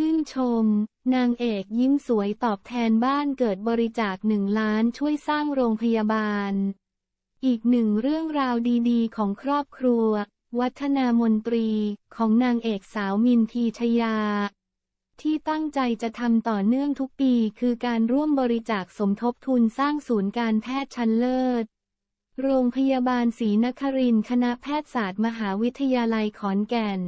ชื่นชม นางเอกยิ้มสวยตอบแทนบ้านเกิดบริจาคหนึ่งล้านช่วยสร้างโรงพยาบาล อีกหนึ่งเรื่องราวดีๆ ของครอบครัว วัฒนามนตรีของนางเอกสาวมินทีชยา ที่ตั้งใจจะทำต่อเนื่องทุกปีคือการร่วมบริจาคสมทบทุนสร้างศูนย์การแพทย์ชั้นเลิศ โรงพยาบาลศรีนครินทร์คณะแพทยศาสตร์มหาวิทยาลัยขอนแก่น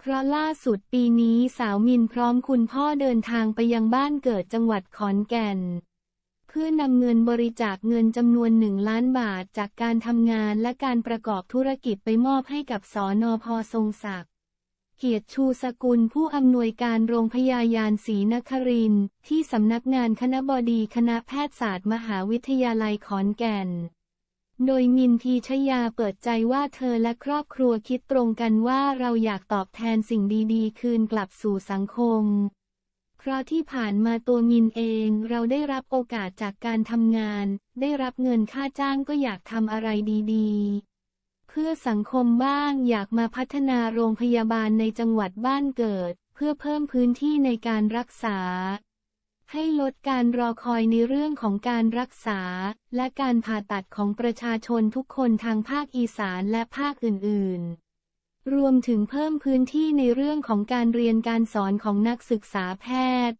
เพราะล่าสุดปีนี้สาวมินพร้อมคุณพ่อเดินทางไปยังบ้านเกิดจังหวัดขอนแก่น เพื่อนำเงินบริจาคเงินจำนวนหนึ่งล้านบาทจากการทำงานและการประกอบธุรกิจไปมอบให้กับสอนอพอทรงศักดิ์เกียรติชูสกุลผู้อำนวยการโรงพยาบาลศรีนครินที่สำนักงานคณะบดีคณะแพทยศาสตร์มหาวิทยาลัยขอนแก่น โดยมินทีชยาเปิดใจว่าเธอและครอบครัวคิดตรงกันว่าเราอยากตอบแทนสิ่งดีๆ คืนกลับสู่สังคม เพราะที่ผ่านมาตัวมินเองเราได้รับโอกาสจากการทำงาน ได้รับเงินค่าจ้างก็อยากทำอะไรดีๆ เพื่อสังคมบ้างอยากมาพัฒนาโรงพยาบาลในจังหวัดบ้านเกิด เพื่อเพิ่มพื้นที่ในการรักษา ให้ลดการรอคอยในเรื่องของการรักษา และการผ่าตัดของประชาชนทุกคนทางภาคอีสานและภาคอื่น ๆ รวมถึงเพิ่มพื้นที่ในเรื่องของการเรียนการสอนของนักศึกษาแพทย์